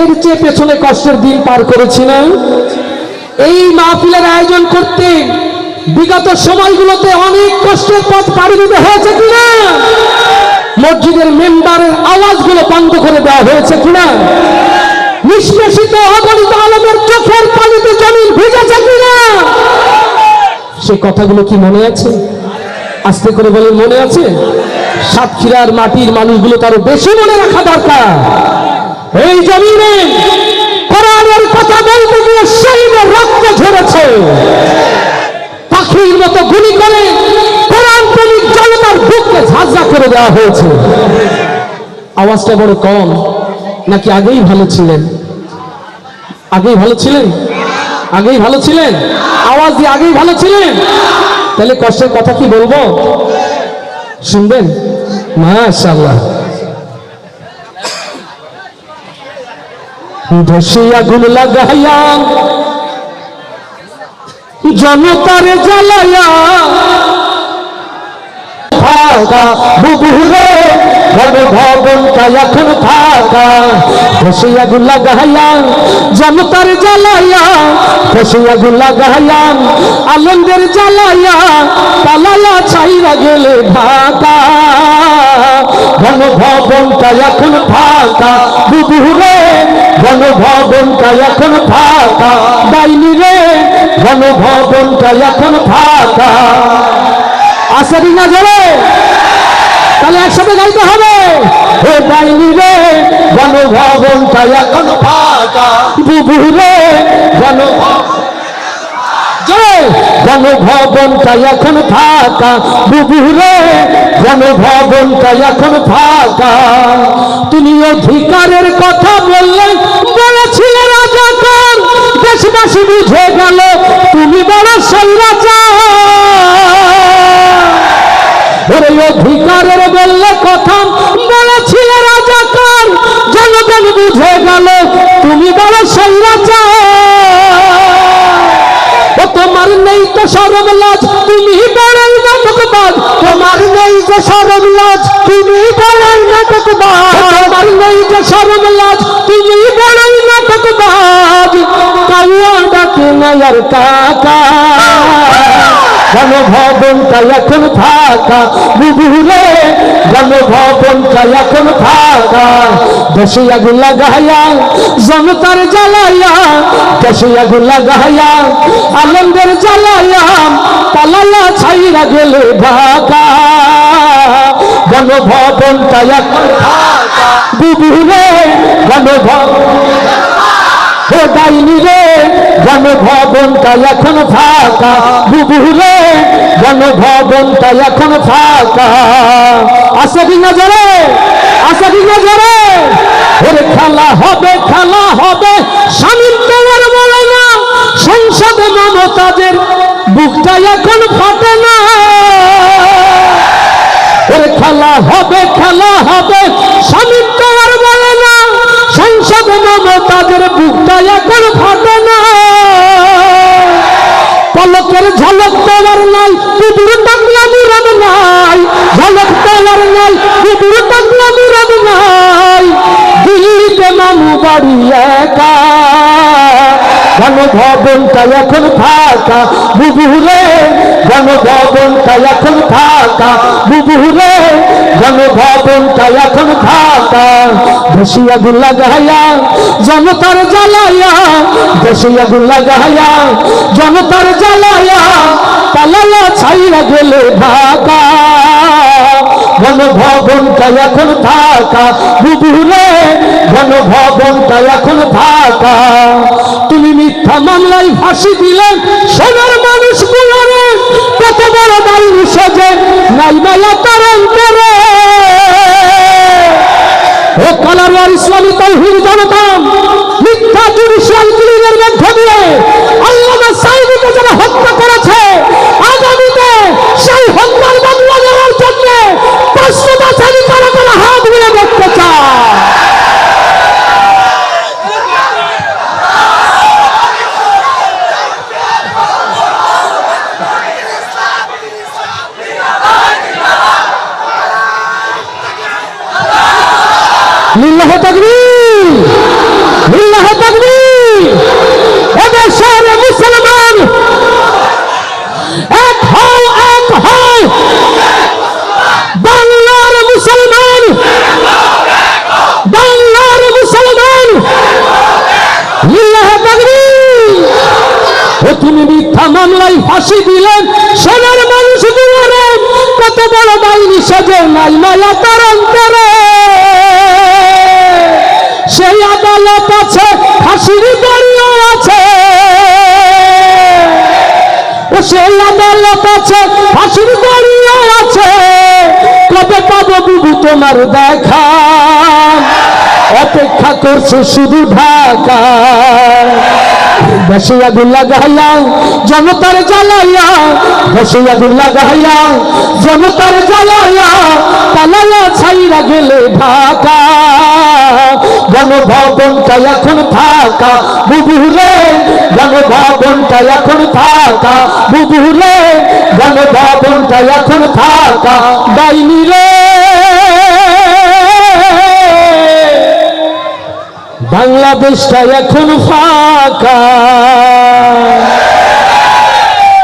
এর চেয়ে পেছনে কষ্টের দিন পার করেছি না। এই মাহফিলের আয়োজন করতে বিগত সময়গুলোতে অনেক কষ্টের পথ পাড়ি দিতে হয়েছে কিনা? মসজিদের মেম্বারের আওয়াজগুলো বন্ধ করে দেওয়া হয়েছে কিনা? নিষ্পেষিত অগণিত আলমের চোখের পানিতে জমিন ভিজেছে কিনা? সে কথাগুলো কি মনে আছে? আস্তে করে বলে মনে আছে? সাতক্ষীরার মাটির মানুষগুলো তারও বেশি মনে রাখা দরকার। এই জমিনে কোরআনের কথা বলতে গিয়ে শরীরে রক্ত ঝরেছে, পাখির মতো গুলি করে কোরআন প্রেমিক জনতার বুককে ঝাঁঝরা করে দেওয়া হয়েছে। আওয়াজটা বড় কম, নাকি আগেই ভালো ছিলেন? আগেই ভালো ছিলেন? আগেই ভালো ছিলেন? আওয়াজ দিয়ে আগেই ভালো ছিলেন? তাহলে কষ্টের কথা কি বলব? শুনবেন? মাশাআল্লাহ। ধসে আগুন লাগাইয়া জনতারে জ্বালাইয়া জনতার জ্বালাইয়া ধসে আগুন লাগাইয়া আনন্দের জ্বালাইয়া পালায়া ছাইরা গেলে ঢাকা। ঘন ভবনটা এখন ফাঁকা। বুবুরে ঘন ভবনটা এখন ফাঁকা। ডাইনি রে ঘন ভবনটা এখন ফাঁকা। আসেনি না জলে তাহলে একসাথে গাইতে হবে। হে ডাইনি রে ঘন ভবনটা এখন ফাঁকা। বুবু রে ঘন ঘন ভবনটা এখন ফাঁকা। বুবু রে ঘন ভবনটা এখন ফাঁকা। তুমি অধিকারের কথা বললেন বলেছিলে রাজাকার দেশবাসী বুঝে গেল, তুমি বড় ওরে অধিকারের বললে কথা, বলেছিল রাজাকার জনগণ বুঝে গেল, তুমি বড় সৈরাচার তো সরম লাজ, তুমি বড়ই নাটকবাজ। তোমার নেই যে সরম লাজ, তুমি বড়ই নাটকবাজ। তোমার নেই যে সরম লাজ, তুমি বড়ই নাটকবাজ। কাউয়া ডাকে নায়ার কাকা। ঘন ভবনটা এখন ফাঁকা। বুবুরে ঘন ভবনটা এখন ফাঁকা। দেশে আগুন লাগাইয়া, জনতার জ্বালাইয়া দেশে আগুন লাগাইয়া, আনন্দের জ্বালাইয়া পালালা ছাইরা গেলে ঢাকা। ঘন ভবনটা এখন ফাঁকা। বুবুরে ঘন ভবন হে ডাইনি রে ঘন ভবনটা এখন ফাঁকা। বুবু রে ঘন ভবনটা এখন ফাঁকা। আসে কিনা জরে আসে কিনা জরে ওরে খেলা হবে খেলা হবে। তোমার বলে না, সংসদে মমতাদের বুকটা এখন ফাটে না। ওরে খেলা হবে খেলা হবে। স্বামী বাড়ি একা। ঘন ভবনটা এখন ফাঁকা, বুবুরে ঘন ভবনটা এখন ফাঁকা, বুবুরে ঘন ভবনটা এখন ফাঁকা। ধসিয়া গুল্লা গায়া জনতার জ্বালায়া ধসিয়া গুল্লা গায়া জনতার জ্বালায়া পালালা ছাইরা গেলে ঢাকা। ঘন ভবনটা এখন ফাঁকা। বুবুরে ঘন ভবনটা এখন ফাঁকা। তুমি মিথ্যা মামলায় ফাঁসি দিলেন সোনার মানুষ গুলারে কত বড় দায়ী সজে, নাই মেলা তার অন্তরে ও কালারওয়ার ইসলামী তৌহিদ জনতা, মিথ্যা জুডিশিয়াল ক্লিনের মধ্য দিয়ে আল্লামা সাইদিকে যারা হত্যা করেছে আগামীতে সেই হত্যার বদলা নেওয়ার জন্য প্রস্তুত আছেন তারা তারা হাত মিলে দেখতে চায় লিল্লাহ তাকবীর মামলায় ফাঁসি দিলেন। সোনার মানুষ দুয়ারে, কত বড় ডাইনি সাজে নাই মায়া তার অন্তরে। সেই আদালত আছে, ফাঁসির বাড়িও আছে। সেই আদালত আছে, ফাঁসির বাড়িও আছে। কবে পাবো বুবু তোমার দেখা? অপেক্ষা করছে শুধু ঢাকা। দেশে আগুন লাগাইয়া, জনতার জ্বালাইয়া দেশে আগুন লাগাইয়া, জনতার জ্বালাইয়া, পালাইয়া ছাইরা গেলে ঢাকা। গণভবনটা এখন ফাঁকা, বুবুরে গণভবনটা এখন ফাঁকা, বুবুরে গণভবনটা এখন ফাঁকা। ডাইনি রে। বাংলাদেশটা এখন ফাঁকা।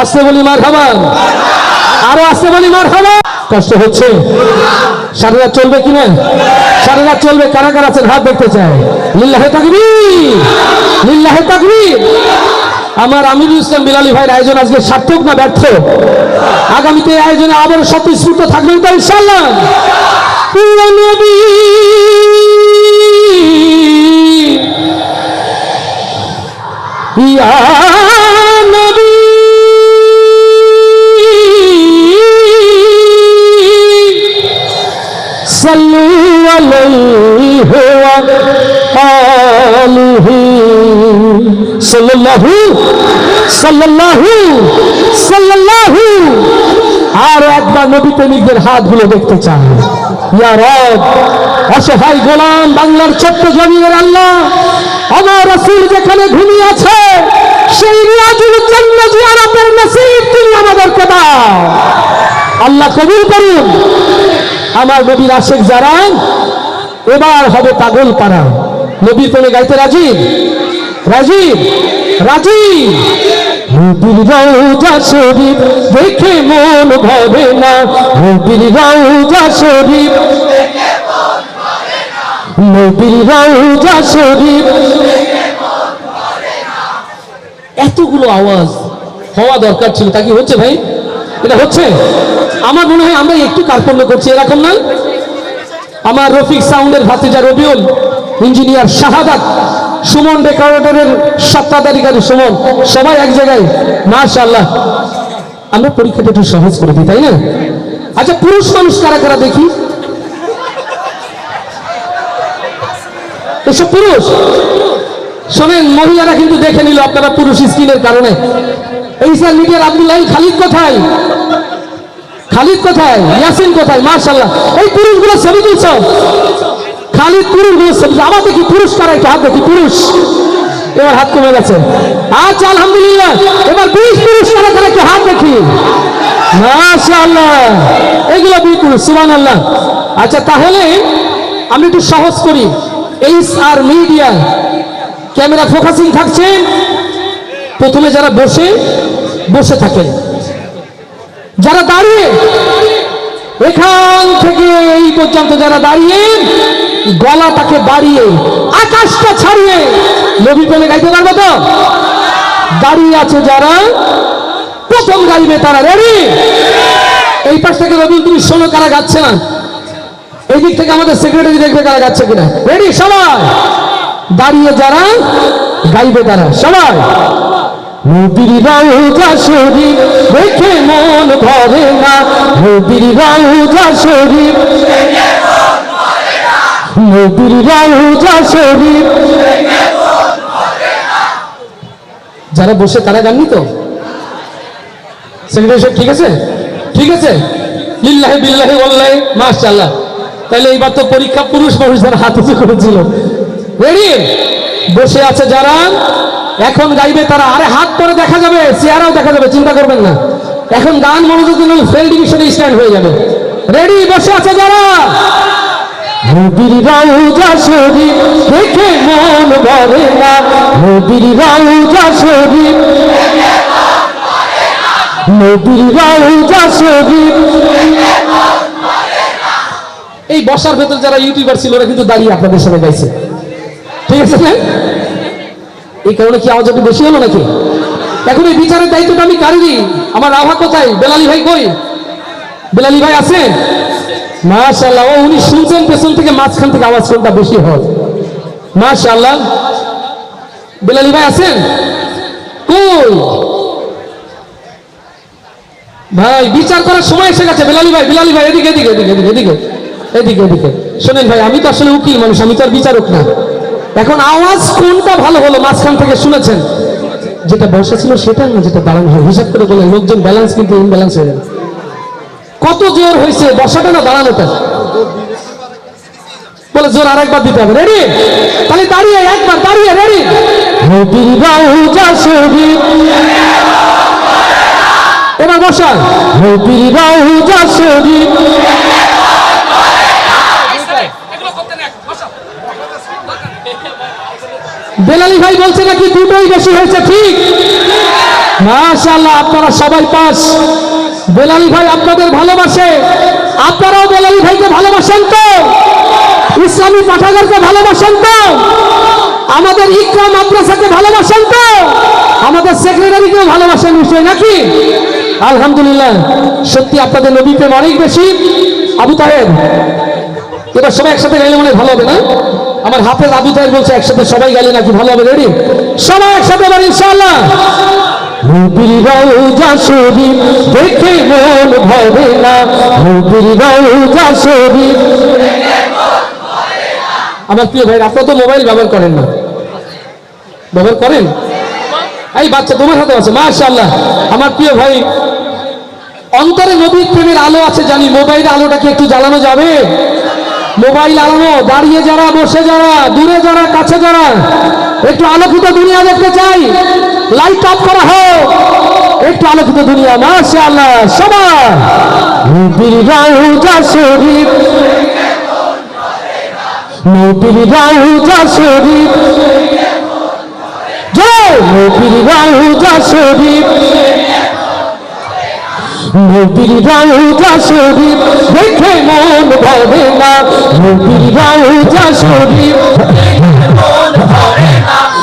আসতে বলি মার খাবার আরও আসতে বলি মার খাবার কষ্ট হচ্ছে। সারা রাত চলবে কিনা? সারা রাত চলবে, কারা কারা আছেন? হাত দেখতে চায় লিল্লাহে তাকবি লিল্লাহে তাকবি আমার আমিরুল ইসলাম বিলালি ভাইয়ের আয়োজন আজকে সার্থক না ব্যর্থ? আগামীতে এই আয়োজনে আবার স্বতঃস্ফূর্ত থাকবেন তো ইনশাল্লাহ প্রিয় নবী নবী। সাল্লু আলাইহি ওয়া আলিহি। সাল্লাল্লাহু সাল্লাল্লাহু সাল্লাল্লাহু আর একবার নবী প্রেমিকদের হাতগুলো দেখতে চান। ইয়া রব, অসহায় গোলাম বাংলার ছোট্ট জমিনের আল্লাহ, আমার রাসূল যেখানে ঘুমিয়ে আছে, সেই রিয়াজুল জান্নাত জিয়ারতের নসিব তুমি আমাদেরকে দাও। আল্লাহ কবুল করুন। আমার নবীর আশেক যারা এবার হবে পাগল পাড়া। নবীর প্রেমে গাইতে রাজি? রাজি? রাজি? নবীর রওজা শরীফ, দেখে মন ভরে না। নবীর রওজা শরীফ নবীর রওজা শরীফ, এতগুলো আওয়াজ হওয়া দরকার ছিল। তা কি হচ্ছে ভাই? এটা হচ্ছে? আমার মনে হয় আমরা একটু কার্পণ্য করছি, এরকম না? আমার রফিক সাউন্ডের ভাতিজা রবিউল, ইঞ্জিনিয়ার শাহাদাত সুমন রেকর্ডারের সত্তাধারিকারী সুমন। সবাই এক জায়গায়। মাশাআল্লাহ। আমরা পরীক্ষাটা একটু সহজ করে দিই, তাই না? আচ্ছা পুরুষ মানুষ কারা কারা দেখি? এসব পুরুষ? শোনেন, মহিলারা কিন্তু দেখে নিল আপনারা পুরুষ স্কিনের কারণে। এই স্যার মিডিয়ার আব্দুল্লাহ খালিদ কোথায়? খালিদ কোথায়? ইয়াসিন কোথায়? মার্শাল্লাহ এই পুরুষগুলো ছবি তুলছ খালিদ পুরুষগুলো ছবি আমার দেখি পুরুষ কারা একটু হাত দেখি পুরুষ? এবার হাত কমে গেছে। আচ্ছা আলহামদুলিল্লাহ। এবার বিশ পুরুষ কারা কারা একটু হাত দেখি। মাশাআল্লাহ। এগুলো দুই পুরুষ সুবান আল্লাহ আচ্ছা তাহলে আমি একটু সহজ করি। H R media, camera focusing থাকছে। প্রথমে যারা বসে বসে থাকেন যারা দাঁড়িয়ে, এখান থেকে পর্যন্ত যারা দাঁড়িয়ে গলাটাকে বাড়িয়ে, আকাশটা ছাড়িয়ে, নবী প্রেমে গাইতে পারবে তো? দাঁড়িয়ে আছে যারা, প্রথম গাইবে তারা রেডি এই পাশ থেকে রবি তুমি শোনো কারা গাচ্ছে না? এই দিক থেকে আমাদের সেক্রেটারি দেখবে কারা গাচ্ছে কিনা। রেডি সবাই! দাঁড়িয়ে যারা, গাইবে তারা। সবাই! নবীর রওজা শরীফ, দেখে মন ভরে না। নবীর রওজা শরীফ, নবীর রওজা শরীফ। যারা বসে তারা গাননি তো? সেক্রেটারি ঠিক আছে? ঠিক আছে? লিল্লাহি বিল্লাহি ওয়াল্লাহি, মাশাআল্লাহ। তাহলে এইবার তো পরীক্ষা পুরুষ যারা হাত করেছিল রেডি বসে আছে যারা এখন গাইবে তারা। আরে হাত পরে দেখা যাবে চেহারাও দেখা যাবে চিন্তা করবেন না। এখন গান মনোযোগ দিলে ফেল ডিভিশনে স্ট্যান্ড হয়ে যাবে। রেডি বসে আছে যারা। নবীর রওজা শরীফ দেখে মন ভরে না। নবীর রওজা শরীফ নবীর রওজা শরীফ। এই বসার ভেতর যারা ইউটিউবার ছিল ওরা কিন্তু দাঁড়িয়ে আপনাদের সাথে গাইছে। ঠিক আছে? এই কারণে কি আওয়াজ একটু বেশি হলো নাকি? এখন এই বিচারের দায়িত্বটা আমি কারি দিই আমার রাভা কোথায়? বেলালি ভাই কই? বেলালি ভাই আছে? মাশাল্লাহ ও উনি শুনছেন পেছন থেকে, মাঝখান থেকে আওয়াজ কোনটা বেশি হয়? মাশাল্লাহ বেলালি ভাই আছেন? কই? ভাই, বিচার করার সময় এসে গেছে, বেলালি ভাই, বিলালি ভাই এদিকে এদিকে এদিকে এদিকে এদিকে এদিকে। শোনেন ভাই, আমি তো আসলে উকিল মানুষ, আমি তো আর বিচারক না। এখন আওয়াজ কোনটা ভালো হলো মাঝখান থেকে শুনেছেন? যেটা বসা ছিল সেটা না, যেটা দাঁড়ানো হয় হিসাব করে বলে লোকজন ব্যালেন্স কিন্তু ইনব্যালেন্স হয়ে কত জোর হয়েছে? বসাটা না দাঁড়ানোটা? বলে জোর আরেকবার দিতে হবে। রেডি তাহলে দাঁড়িয়ে, একবার দাঁড়িয়ে রেডি এবার বসা বেলালি ভাই বলছে নাকি দুটোই বেশি হয়েছে, ঠিক? মাশাআল্লাহ, আপনারা সবাই পাস। বেলালি ভাই আপনাদের ভালোবাসে। আপনারাও বেলালি ভাইকে ভালোবাসেন তো? ইসলামী পাঠাগারকে ভালোবাসেন তো? আমাদের ইকরাম মাদ্রাসাকে ভালোবাসেন তো? আমাদের সেক্রেটারিকেও ভালোবাসেন নিশ্চয় নাকি? আলহামদুলিল্লাহ। সত্যি আপনাদের নবী প্রেম অনেক বেশি। আবু তাহের, এবার সবাই একসাথে গেলে মনে ভালো হবে, না? আমার হাফেজ আবু তাহের বলছে একসাথে সবাই গেলে নাকি ভালো হবে রেডি সবাই একসাথে এবার ইনশাআল্লাহ। হুবির রওজা শরীফ দেখে মন ভরে না। হুবির রওজা শরীফ আমার প্রিয় ভাই আপনারা তো মোবাইল ব্যবহার করেন না। ব্যবহার করেন? এই বাচ্চা তোমার হাতে আছে মাশাআল্লাহ। আমার প্রিয় ভাই অন্তরে নবীর প্রেমের আলো আছে জানি মোবাইলের আলোটা কি একটু জ্বালানো যাবে। মোবাইল আলানো দাঁড়িয়ে যারা বসে যারা দূরে যারা কাছে যারা একটু আলোকিত দুনিয়া দেখতে চাই। লাইট অফ করা হোক। একটু আলোকিত দুনিয়া শরীফ। নবীর শরীফ। জয়! নবীর রওজা শরীফ। নবীর রওজা শরীফ দেখে মন ভরে না। নবীর রওজা শরীফ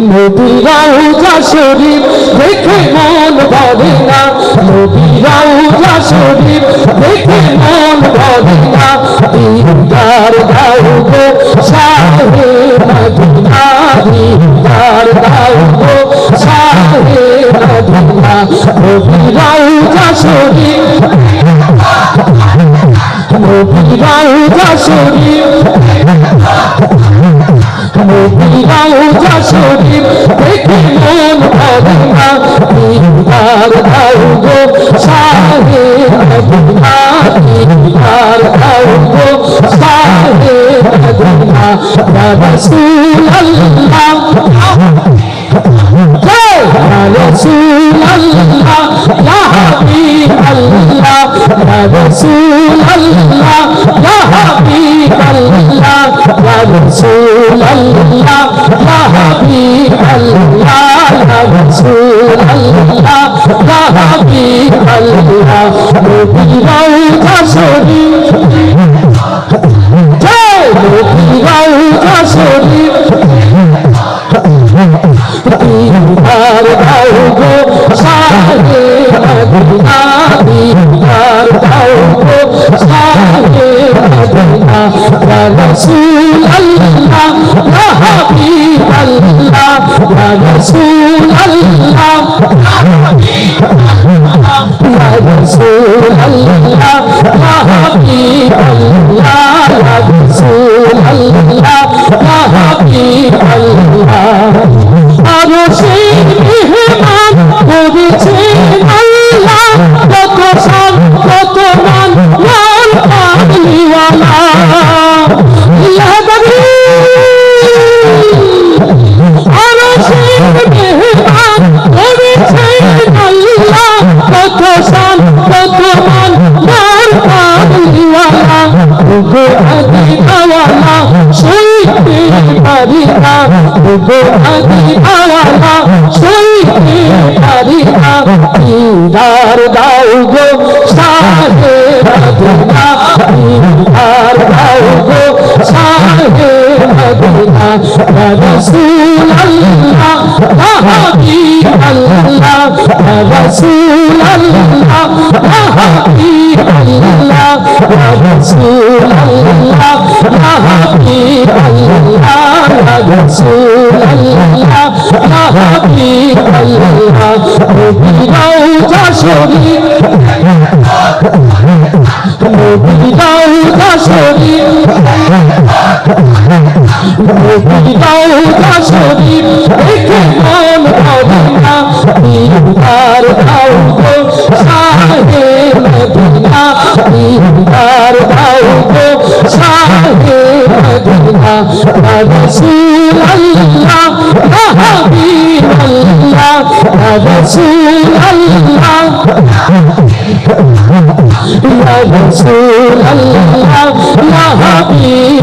নবীর রওজা শরীফ, দেখে মন ভরে না। নবীর রওজা শরীফ, দেখে মন ভরে না। দিদার দাও গো শাহে মদিনা দিদার দাও গো শাহে মদিনা নবীর রওজা শরীফ নবীর রওজা শরীফ রওজা শরীফ দেখে মন ভরে না দিদার দাও গো শাহে মদিনা দিদার দাও গো শাহে মদিনা ইয়া রাসূলুল্লাহ জয় ইয়া রাসূলুল্লাহ ইয়া হাবিবাল্লাহ ইয়া রাসূলুল্লাহ ইয়া ইয়া ইয়া হাবিবাল্লাহ ইয়া রাসূলুল্লাহ ইয়া হাবিবাল্লাহ নবী রওজা শরীফ জয় নবী রওজা শরীফ দিদার দাও গো শাহে মদিনা দিদার মদিনা ইয়া রাসূলুল্লাহ ইয়া হাবিবাল্লাহ ইয়া রাসূলুল্লাহ ইয়া রাসূলুল্লাহ ইয়া হাবিবাল্লাহ ইয়া রাসূলুল্লাহ ইয়া দিদার দাও গো সাহে দিদার দাও গো শাহে মদিনা ইয়া রাসূল আল্লাহ ইয়া হাবিব আল্লাহ ইয়া রাসূল আল্লাহ ইয়া হাবিব আল্লাহ ইয়া রাসূল আল্লাহ ইয়া আল্লাহ ইয়া আল্লাহ ইয়া আল্লাহ দৌদা শরীফ দেখে মন মদিনা দিদার দাও গো শাহে মদিনা দিদার দাও গো শাহে মদিনা রসুল আল্লাহ হাবিব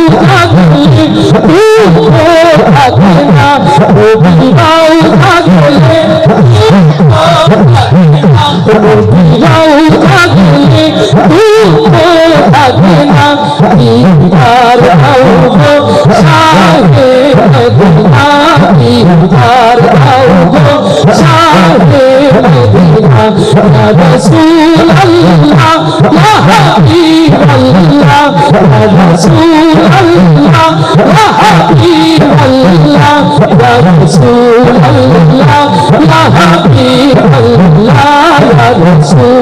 থাকলে দুঃখ থাকে না থাকে না দিদার দাও শাহে মদিনা ইয়া রাসূল আল্লাহ ইয়া হাবিব আল্লাহ ইয়া রাসূল আল্লাহ ইয়া হাবিব আল্লাহ ইয়া রাসূল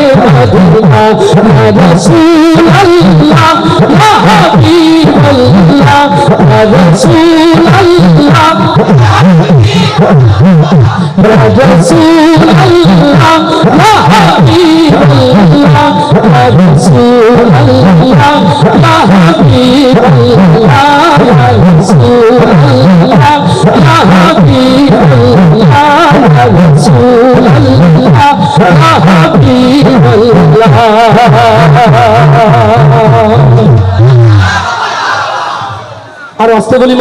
رسول الله يا حبيب الله رسول الله رسول الله يا حبيب الله رسول الله يا حبيب الله رسول الله يا حبيب الله رسول الله يا حبيب আর অস্ত বলি